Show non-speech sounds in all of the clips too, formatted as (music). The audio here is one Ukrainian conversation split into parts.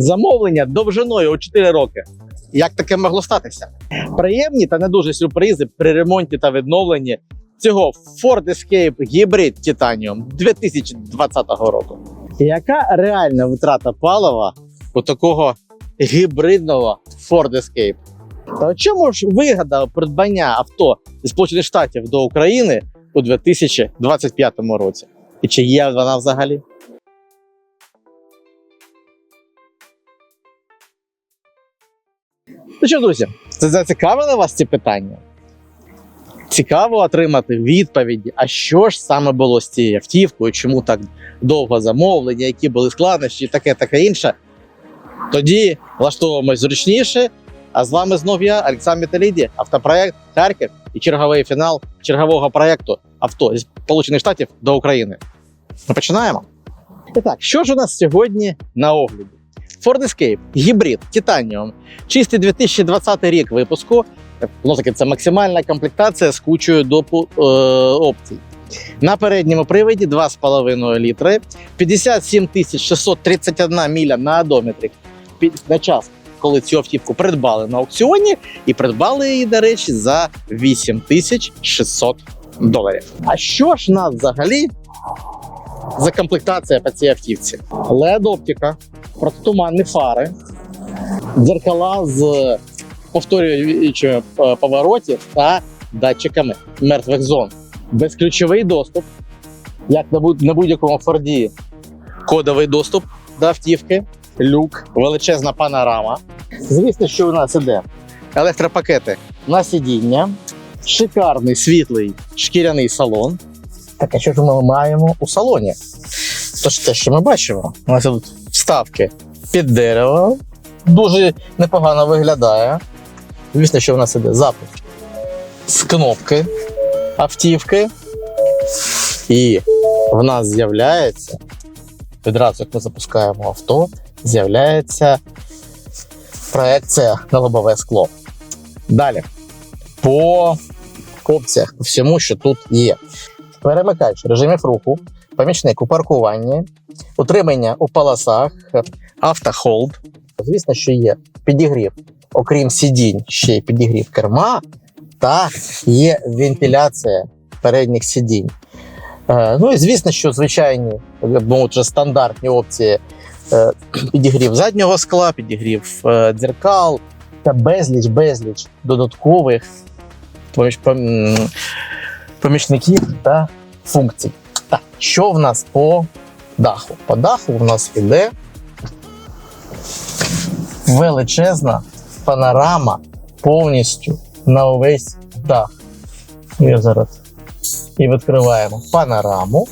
Замовлення довжиною у 4 роки. Як таке могло статися? Приємні та не дуже сюрпризи при ремонті та відновленні цього Ford Escape Hybrid Titanium 2020 року. Яка реальна витрата палива у такого гібридного Ford Escape? Та чому ж вигода придбання авто зі Сполучених Штатів до України у 2025 році? І чи є вона взагалі? Ну що, друзі, це зацікавили вас ці питання? Цікаво отримати відповіді, а що ж саме було з цією автівкою, чому так довго замовлення, які були складнощі, таке, таке інше. Тоді влаштовуємось зручніше. А з вами знов я, Олександр Металіді, автопроект Харків і черговий фінал чергового проекту авто з Сполучених Штатів до України. Ми починаємо. І так, що ж у нас сьогодні на огляді? Ford Escape, гібрид, Titanium, чистий 2020 рік випуску. Ну, таки, це максимальна комплектація з кучою допу е, опцій. На передньому приводі 2,5 літри, 57 631 міля на одометрі на час, коли цю автівку придбали на аукціоні, і придбали її, до речі, за 8 тисяч 600 доларів. А що ж нас взагалі за комплектація по цій автівці? led оптика протитуманні фари, дзеркала з повторюючими е, поворотів та датчиками мертвих зон, безключовий доступ, як на будь- на будь-якому Форді, кодовий доступ до автівки, люк, величезна панорама. Звісно, що у нас іде електропакети на сидіння, шикарний світлий шкіряний салон. Так, а що ж ми маємо у салоні? Тож те, що ми бачимо, у нас тут вставки під дерево, дуже непогано виглядає. Звісно, що в нас іде запуск з кнопки автівки. І в нас з'являється, відразу як ми запускаємо авто, з'являється проекція на лобове скло. Далі. По опціях, по всьому, що тут є. Перемикач режимів руху, помічник у паркуванні, утримання у полосах, автохолд. Звісно, що є підігрів, окрім сидінь, ще й підігрів керма, та є вентиляція передніх сидінь. Е, Ну і звісно, що звичайні, як вже стандартні опції е, підігрів заднього скла, підігрів е, дзеркал та безліч, безліч додаткових помічників та функцій. Так, що в нас по даху? По даху в нас іде величезна панорама повністю на увесь дах. Я зараз і відкриваємо панораму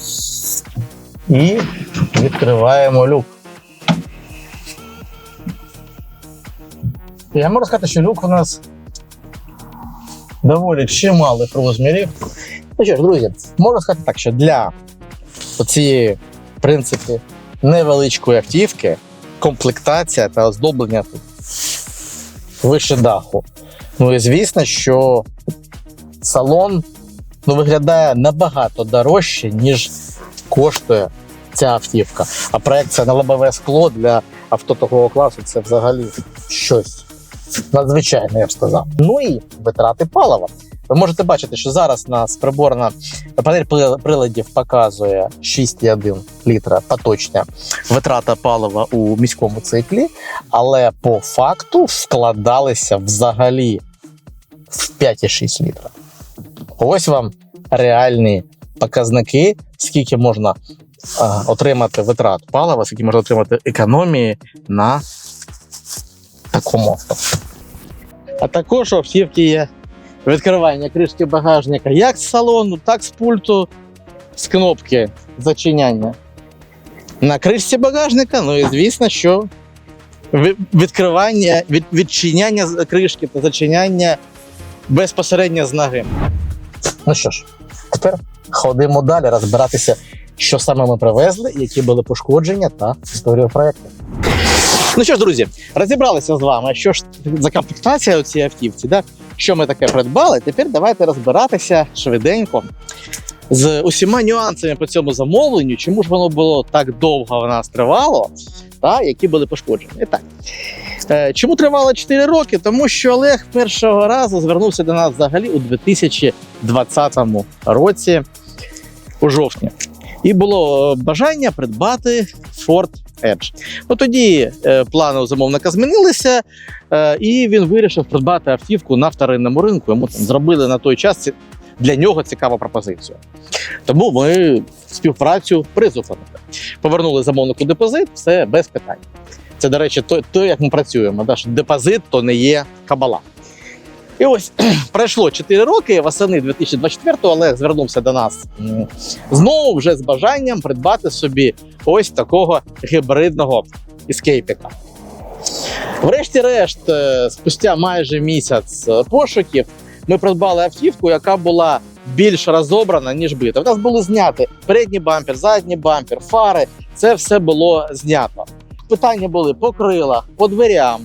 і відкриваємо люк. Я можу сказати, що люк у нас доволі чималих розмірів. Ну що ж, друзі, можу сказати так, що для цієї, в принципі, невеличкої автівки комплектація та оздоблення тут вище даху. Ну і звісно, що салон ну, виглядає набагато дорожче, ніж коштує ця автівка. А проекція на лобове скло для авто такого класу це взагалі щось надзвичайне, я б сказав. Ну і витрати палива. Ви можете бачити, що зараз нас приборна панель приладів показує 6,1 літра поточня витрата палива у міському циклі, але по факту вкладалися взагалі в 5,6 літра. Ось вам реальні показники, скільки можна а, отримати витрат палива, скільки можна отримати економії на такому авто. А також у автівки є відкривання кришки багажника як з салону, так з пульту, з кнопки зачиняння. На кришці багажника, ну і звісно, що відкривання, від, відчиняння кришки та зачиняння безпосередньо з ноги. Ну що ж, тепер ходимо далі розбиратися, що саме ми привезли, які були пошкодження та історію проєкту. Ну що ж, друзі, розібралися з вами, що ж за комплектація у цій автівці, да? Що ми таке придбали. Тепер давайте розбиратися швиденько з усіма нюансами по цьому замовленню, чому ж воно було так довго в нас тривало, та які були пошкоджені. Так. Е, Чому тривало 4 роки? Тому що Олег першого разу звернувся до нас взагалі у 2020 році, у жовтні. І було е, бажання придбати Ford Edge. Ну тоді е, плани у замовника змінилися, е, і він вирішив придбати автівку на вторинному ринку. Йому там зробили на той час для нього цікаву пропозицію. Тому ми співпрацю призупинили. Повернули замовнику депозит, все без питань. Це, до речі, то, то як ми працюємо. Да? що Депозит то не є кабала. І ось (clears throat) пройшло 4 роки. Восени 2024-го Олег звернувся до нас знову вже з бажанням придбати собі ось такого гібридного іскейпіка. Врешті-решт, е, спустя майже місяць е, пошуків, ми придбали автівку, яка була більш розобрана, ніж бита. У нас були зняти передній бампер, задній бампер, фари. Це все було знято. Питання були по крилах, по дверям.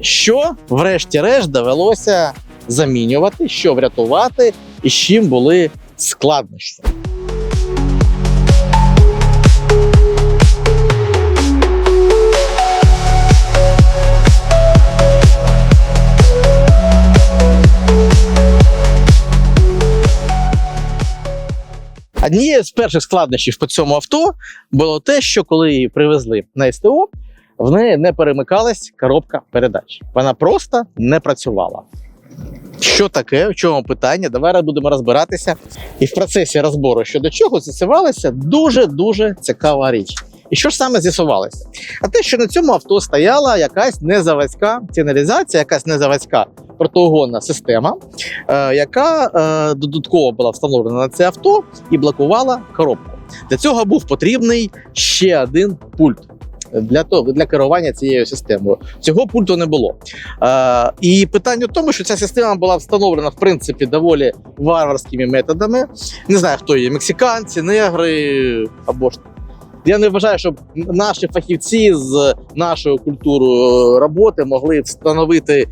Що, врешті-решт, довелося замінювати, що врятувати, і з чим були складнощі. Однією з перших складнощів по цьому авто було те, що коли її привезли на СТО, в неї не перемикалась коробка передач. Вона просто не працювала. Що таке? В чому питання? Давай будемо розбиратися. І в процесі розбору щодо чого з'ясувалася дуже дуже цікава річ. І що ж саме з'ясувалося? А те, що на цьому авто стояла якась незаводська сигналізація, якась незаводська протиугонна система, е, яка е, додатково була встановлена на це авто і блокувала коробку. Для цього був потрібний ще один пульт. Для того для керування цією системою цього пульту не було. Е, і питання в тому, що ця система була встановлена в принципі доволі варварськими методами. Не знаю, хто є мексиканці, негри або ж я не вважаю, щоб наші фахівці з нашою культурою роботи могли встановити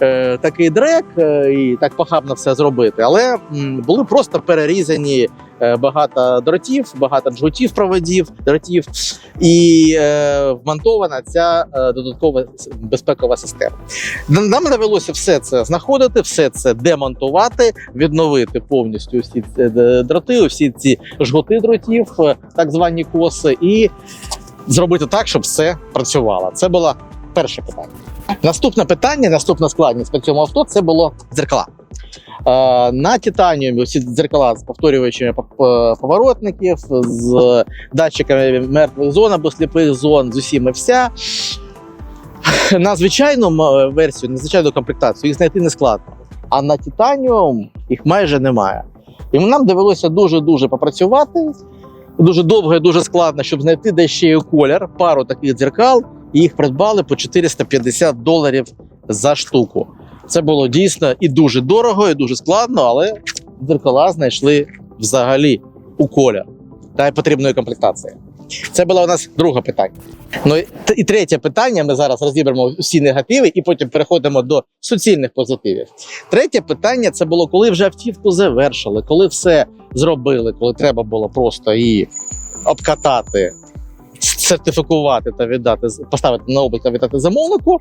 е, такий дрек е, і так похабно все зробити. Але були просто перерізані е, багато дротів, багато джгутів проводів, дротів, і е, вмонтована ця е, додаткова безпекова система. Нам довелося все це знаходити, все це демонтувати, відновити повністю всі ці е, дроти, всі ці жгути дротів, е, так звані коси, і зробити так, щоб все працювало. Це було перше питання. Наступне питання, наступна складність по цьому авто це було дзеркала. Е, на титаніумі всі дзеркала з повторювачами поворотників, з датчиками мертвих зон або сліпих зон, з усіма вся. На звичайну версію, на звичайну комплектацію їх знайти не складно. А на титаніум їх майже немає. І нам довелося дуже-дуже попрацювати. Дуже довго і дуже складно, щоб знайти де ще є колір, пару таких дзеркал, і їх придбали по 450 доларів за штуку. Це було дійсно і дуже дорого, і дуже складно, але дзеркала знайшли взагалі у колір та й потрібної комплектації. Це було у нас друге питання. Ну і третє питання. Ми зараз розібремо всі негативи і потім переходимо до суцільних позитивів. Третє питання це було, коли вже автівку завершили, коли все зробили, коли треба було просто її обкатати, сертифікувати та віддати, поставити на облік та віддати замовнику.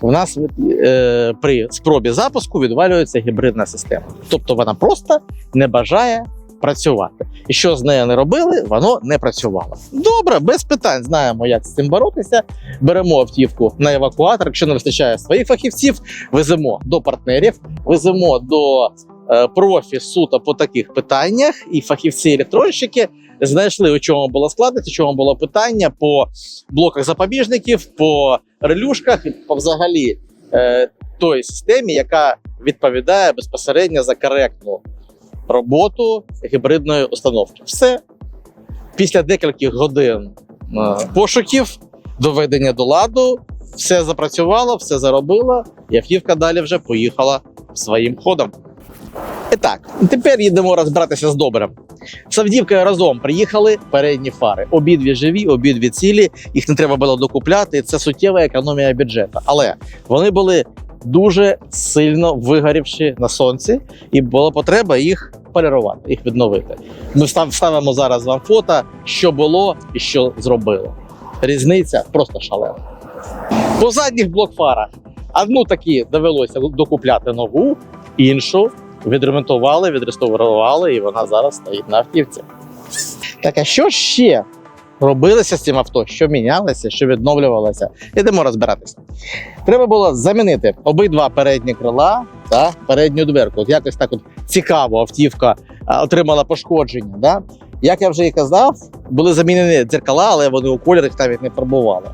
У нас е, при спробі запуску відвалюється гібридна система. Тобто вона просто не бажає працювати. І що з нею не робили, воно не працювало. Добре, без питань знаємо, як з цим боротися. Беремо автівку на евакуатор. Якщо не вистачає своїх фахівців, веземо до партнерів, веземо до е, профі суто по таких питаннях, і фахівці електронщики знайшли, у чому була складність, у чому було питання по блоках запобіжників, по релюшках, і по взагалі е, той системі, яка відповідає безпосередньо за коректну роботу гібридної установки. Все після декількох годин е, пошуків, доведення до ладу, все запрацювало, все заробило, і автівка далі вже поїхала своїм ходом. І так, тепер їдемо розбиратися з добрим. З Авдіївкою разом приїхали передні фари. Обидві живі, обидві цілі. Їх не треба було докупляти. Це суттєва економія бюджету. Але вони були дуже сильно вигорівши на сонці, і була потреба їх полірувати, їх відновити. Ми встав- вставимо зараз вам фото, що було і що зробили. Різниця просто шалена. По задніх блокфарах одну такі довелося докупляти нову, іншу відремонтували, відреставрували, і вона зараз стоїть на автівці. Так, а що ще робилося з цим авто? Що мінялося, що відновлювалося? Ідемо розбиратися. Треба було замінити обидва передні крила та передню дверку. От якось так от цікаво автівка отримала пошкодження. Да? Як я вже і казав, були замінені дзеркала, але вони у колір їх навіть не фарбували.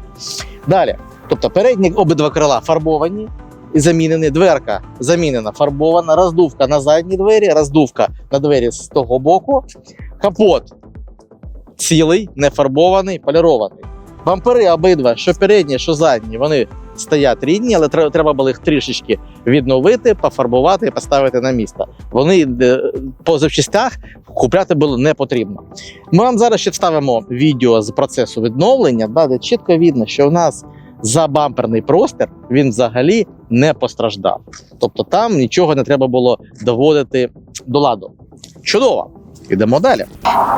Далі, тобто передні обидва крила фарбовані і замінені. Дверка замінена, фарбована, роздувка на задній двері, роздувка на двері з того боку, капот цілий, не фарбований, полірований. Бампери обидва, що передні, що задні, вони стоять рідні, але треба, було їх трішечки відновити, пофарбувати і поставити на місце. Вони е, по запчастях купляти було не потрібно. Ми вам зараз ще вставимо відео з процесу відновлення, де чітко видно, що у нас за бамперний простір він взагалі не постраждав. Тобто там нічого не треба було доводити до ладу. Чудово! Йдемо далі.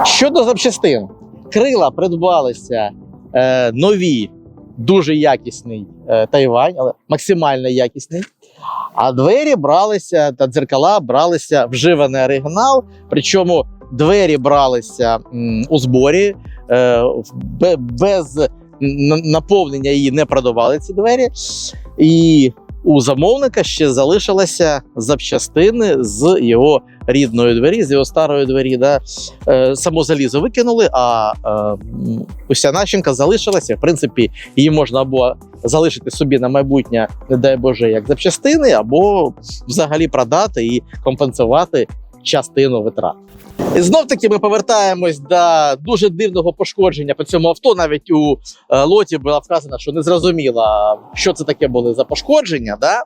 Щодо запчастин, крила придбалися е, нові, дуже якісний е, Тайвань, але максимально якісний. А двері бралися та дзеркала бралися вживаний оригінал. Причому двері бралися м, у зборі, е, без наповнення її не продавали ці двері. І у замовника ще залишилися запчастини з його рідної двері, з його старої двері. Да? Е, само залізо викинули, а е, уся начинка залишилася. В принципі, її можна або залишити собі на майбутнє, не дай Боже, як запчастини, або взагалі продати і компенсувати частину витрат. І знов таки ми повертаємось до дуже дивного пошкодження по цьому авто. Навіть у е, лоті була вказана, що не зрозуміло, що це таке були за пошкодження. Да?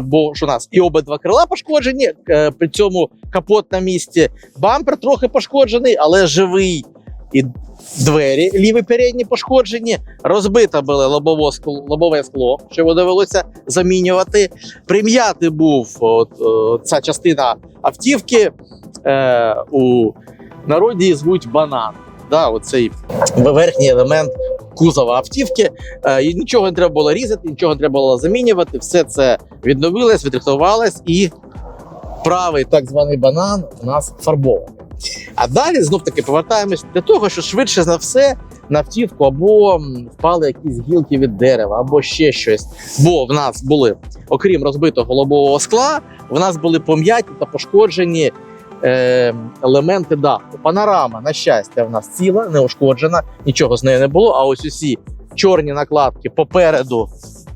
Бо ж у нас і обидва крила пошкоджені, е, при цьому капот на місці, бампер трохи пошкоджений, але живий. І двері ліві передні пошкоджені, розбите було лобово скло, лобове скло, що довелося замінювати. Прим'яти був от, е, ця частина автівки. Е, у народі звуть банан. Да, оцей верхній елемент кузова автівки. Е, і нічого не треба було різати, нічого не треба було замінювати. Все це відновилось, відрихтувалось, і правий так званий банан у нас фарбований. А далі знов таки повертаємось до того, що швидше за все на автівку або впали якісь гілки від дерева, або ще щось. Бо в нас були, окрім розбитого лобового скла, в нас були пом'яті та пошкоджені е, елементи даху. Панорама, на щастя, в нас ціла, не ушкоджена, нічого з нею не було. А ось усі чорні накладки попереду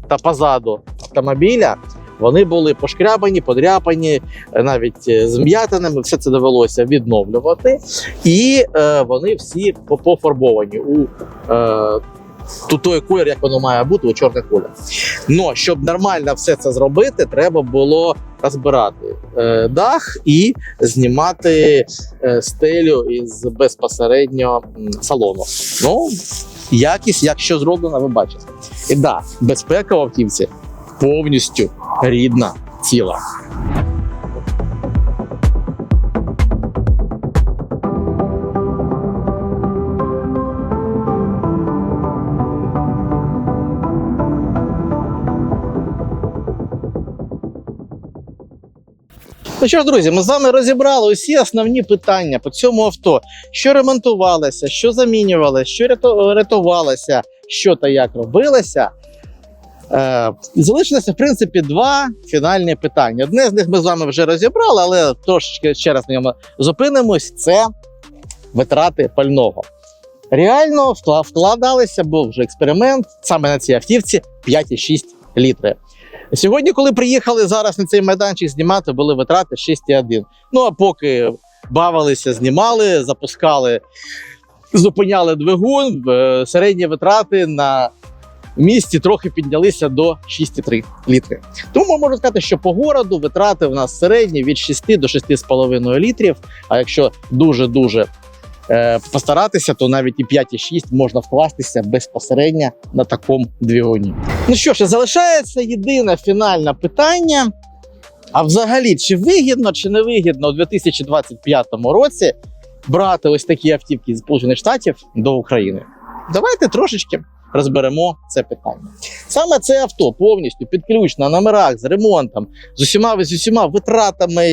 та позаду автомобіля. Вони були пошкрябані, подряпані, е, навіть е, з м'ятинами. Все це довелося відновлювати, і е, вони всі пофарбовані у е, ту- той колір, як воно має бути, у чорний колір. Но щоб нормально все це зробити, треба було розбирати е, дах і знімати е, стелю із безпосередньо салону. Ну, якість, якщо зроблено, ви бачите. І да, безпека в автівці повністю рідна ціла. Ну що ж, друзі, ми з вами розібрали усі основні питання по цьому авто. Що ремонтувалося, що замінювалося, що ряту- рятувалося, що та як робилося. Е, залишилося, в принципі, два фінальні питання. Одне з них ми з вами вже розібрали, але трошечки ще раз на ньому зупинимось: це витрати пального. Реально вкладалися, був вже експеримент саме на цій автівці 5,6 літри. Сьогодні, коли приїхали зараз на цей майданчик знімати, були витрати 6,1. Ну а поки бавилися, знімали, запускали, зупиняли двигун, е, середні витрати на місці трохи піднялися до 6,3 літри. Тому можу сказати, що по городу витрати в нас середні від 6 до 6,5 літрів. А якщо дуже-дуже е, постаратися, то навіть і 5,6 можна вкластися безпосередньо на такому двигуні. Ну що ж, залишається єдине фінальне питання. А взагалі, чи вигідно, чи не вигідно у 2025 році брати ось такі автівки з Сполучених Штатів до України? Давайте трошечки розберемо це питання. Саме це авто повністю під ключ на номерах з ремонтом, з усіма з усіма витратами,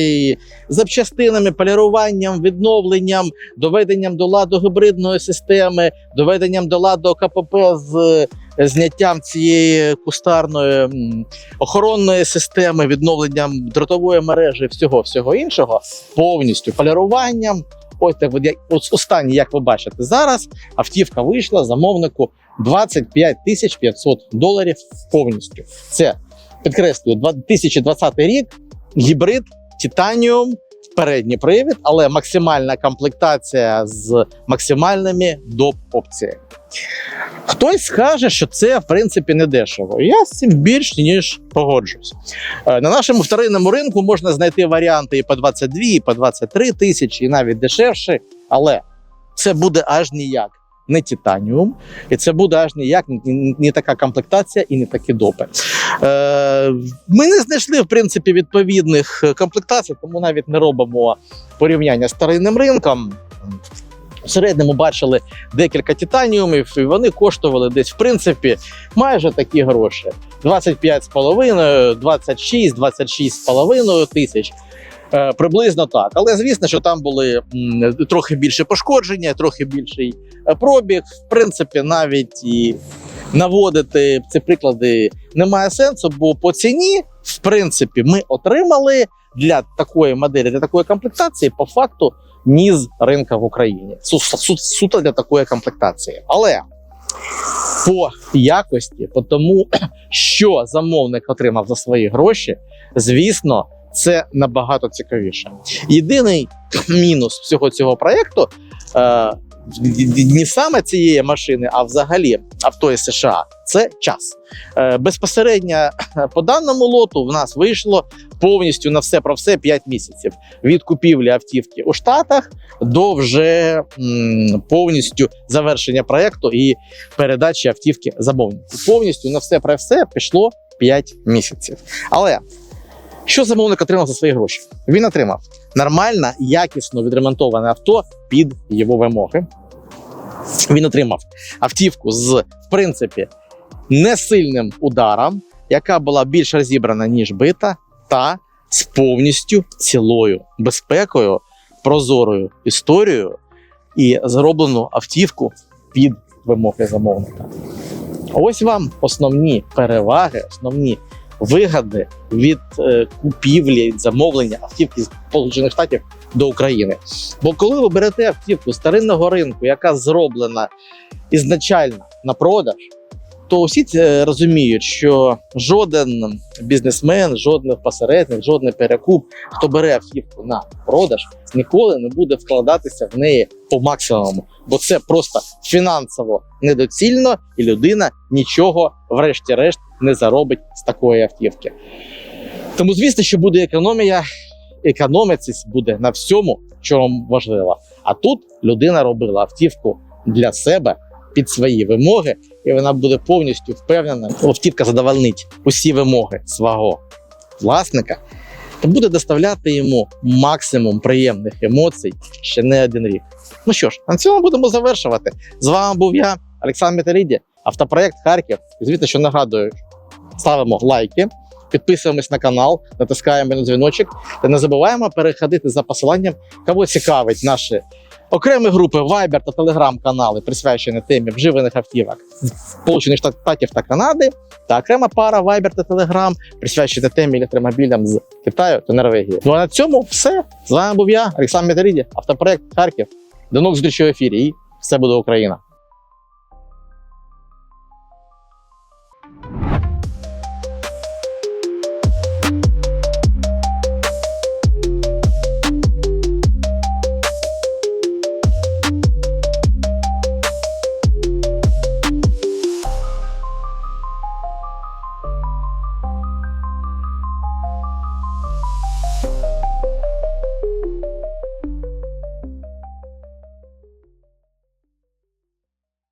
запчастинами, поліруванням, відновленням, доведенням до ладу гібридної системи, доведенням до ладу КПП з е, зняттям цієї кустарної охоронної системи, відновленням дротової мережі, всього всього іншого, повністю поліруванням. Ось так, як- як ви бачите зараз, автівка вийшла замовнику 25 тисяч 500 доларів повністю. Це підкреслюю, 2020 рік, гібрид, титаніум, передній привід, але максимальна комплектація з максимальними доп опціями. Хтось скаже, що це в принципі не дешево. Я з цим більш ніж погоджуюсь. Е, На нашому вторинному ринку можна знайти варіанти і по 22, і по 23 тисячі, і навіть дешевше, але це буде аж ніяк не титаніум, і це буде аж ніяк не, така комплектація і не такі допи. Е, ми не знайшли в принципі відповідних комплектацій, тому навіть не робимо порівняння з старинним ринком. В середньому бачили декілька титаніумів, і вони коштували десь, в принципі, майже такі гроші: 25,5, 26, 26,5 тисяч. Е, приблизно так. Але звісно, що там були трохи більше пошкодження, трохи більший е, пробіг. В принципі, навіть і наводити ці приклади немає сенсу, бо по ціні, в принципі, ми отримали для такої моделі, для такої комплектації, по факту, ніз ринка в Україні. Су, су, суто для такої комплектації. Але по якості, по тому, (clears throat) що замовник отримав за свої гроші, звісно, це набагато цікавіше. Єдиний (clears throat) мінус всього цього проєкту е, не саме цієї машини, а взагалі авто із США це час. Е, безпосередньо е, по даному лоту в нас вийшло повністю на все про все 5 місяців від купівлі автівки у Штатах до вже повністю завершення проєкту і передачі автівки замовнику. Повністю на все про все пішло 5 місяців. Але що замовник отримав за свої гроші? Він отримав нормальне, якісно відремонтоване авто під його вимоги. Він отримав автівку з, в принципі, несильним ударом, яка була більш розібрана, ніж бита, та з повністю цілою безпекою, прозорою історією і зроблену автівку під вимоги замовника. Ось вам основні переваги, основні вигоди від е, купівлі від замовлення автівки з Сполучених Штатів до України. Бо коли ви берете автівку старинного ринку, яка зроблена ізначально на продаж, то усі розуміють, що жоден бізнесмен, жоден посередник, жоден перекуп, хто бере автівку на продаж, ніколи не буде вкладатися в неї по максимуму, бо це просто фінансово недоцільно, і людина нічого, врешті-решт, не заробить з такої автівки. Тому, звісно, що буде економія, економитись буде на всьому, що важливо. А тут людина робила автівку для себе під свої вимоги, і вона буде повністю впевнена, що автівка задовольнить усі вимоги свого власника та буде доставляти йому максимум приємних емоцій ще не один рік. Ну що ж, на цьому будемо завершувати. З вами був я, Олександр Металіді, автопроект Харків. І звісно, що нагадую, ставимо лайки, підписуємось на канал, натискаємо на дзвіночок та не забуваємо переходити за посиланням, кого цікавить наші окремі групи Viber та Telegram канали, присвячені темі вживаних автівок Сполучених Штатів та Канади, та окрема пара Viber та Telegram, присвячена темі електромобілям з Китаю та Норвегії. Ну а на цьому все. З вами був я, Олександр Металіді, автопроект Харків. До нових зустрічей в ефірі і все буде Україна.